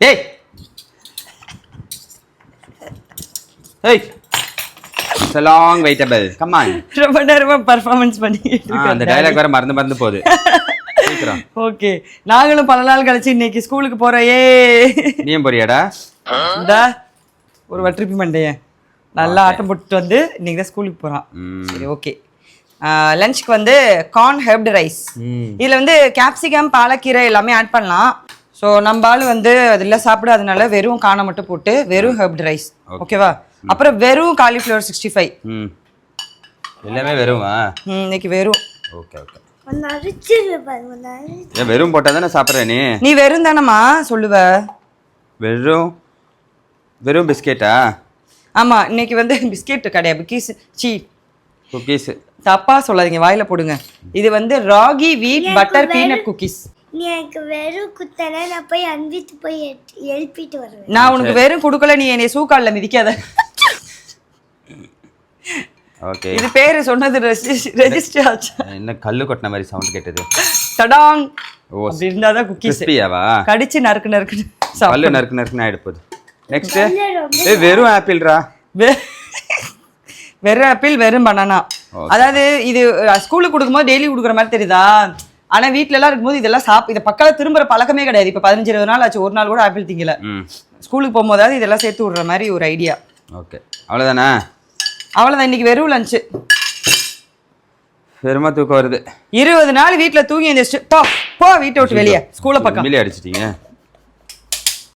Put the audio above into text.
டேய் ஏய். It's long waitable come on ரொம்ப நேரமா பர்ஃபார்மன்ஸ் பண்ணிட்டு அந்த டயலாக் வேற மறந்து மறந்து போகுது. ஓகே நாங்களும் பல நாள் கழிச்சு இன்னைக்கு ஸ்கூலுக்கு போறோம் ஏ. நீயும் போறியாடா? இந்தா ஒரு வட்ரிப்பி மண்டையன் நல்லா ஆட்டம் போட்டுட்டு வந்து இன்னைக்கு தான் ஸ்கூலுக்கு போறான். சரி ஓகே லஞ்சுக்கு வந்து கார்ன் ஹெர்ப்டு ரைஸ் இதில் வந்து கேப்சிகம் பாலக்கீரை எல்லாமே ஆட் பண்ணலாம். ஸோ நம்ம ஆள் வந்து அதில் சாப்பிடாதனால வெறும் காணை மட்டும் போட்டு வெறும் ஹெர்ப்டு ரைஸ் ஓகேவா அப்புறம் வெறும் காலிஃப்ளவர் சிக்ஸ்டி ஃபைவ் ம். எல்லாமே வெறுமா? இன்னைக்கு வெறும். ஓகே ஓகே வெறும் போட்டால் தானே சாப்பிட்ற நீ? நீ வெறும் தானம்மா சொல்லுவ. வெறும்? வெறும் பிஸ்கெட்டா ஆமா இன்னைக்கு வந்து பிஸ்கெட் கிடையாது. கீஸ் சீ. குக்கீஸ் தப்பா சொல்லாதீங்க வாயில போடுங்க. இது வந்து ராகி வீட் பட்டர் பீனட் குக்கீஸ் நீ எனக்கு வெறும் குத்தனை நான் போய் அன்பித்து போய் எழுப்பிட்டு வருவேன். நான் உனக்கு வெறும் கொடுக்கல நீ என்னை சூக்கால்ல மிதிக்காத. ஓகே. இது பேரு சொன்னது ரெஜிஸ்டர் ஆச்சு. என்ன கல்லு கொட்டின மாதிரி சவுண்ட் கேட்டது? தடாங். ஓ அப்படி இருந்தாதான் குக்கீஸ் கிறிஸ்பியாவா? கடிச்சு நறுக்கு நறுக்குன்னு சாப்பிடு. பல்லு நறுக்கு நறுக்குன்னு ஆயிடு போகுது. நெக்ஸ்ட் ஏய் வெறும் ஆப்பிள்ரா வெ- வெறும் ஆப்பிள் வெறும் பனானா அதாவது இது ஸ்கூலுக்கு கொடுக்கும்போது டெய்லி கொடுக்குற மாதிரி தெரியுதா? ஆனா வீட்ல எல்லாம் இருக்கும்போது இதெல்லாம் சாப் இதை பக்கத்துல திரும்புற பழக்கமே கிடையாது. இப்ப பதினஞ்சு இருபது நாள் ஆச்சு ஒரு நாள் கூட ஆப்பிள் திங்கல. ஸ்கூலுக்கு போகும்போதாவது இதெல்லாம் சேர்த்து விடுற மாதிரி ஒரு ஐடியா ஓகே. அவ்வளோதானே அவ்வளவுதான். இன்னைக்கு வெறும் லஞ்சு வெறுமா தூக்கம் வருது. இருபது நாள் வீட்ல தூங்கி எந்திரிச்சு போ போ வீட்டை விட்டு வெளியே. ஸ்கூலை பக்கம். மில்லி அடிச்சிட்டீங்க.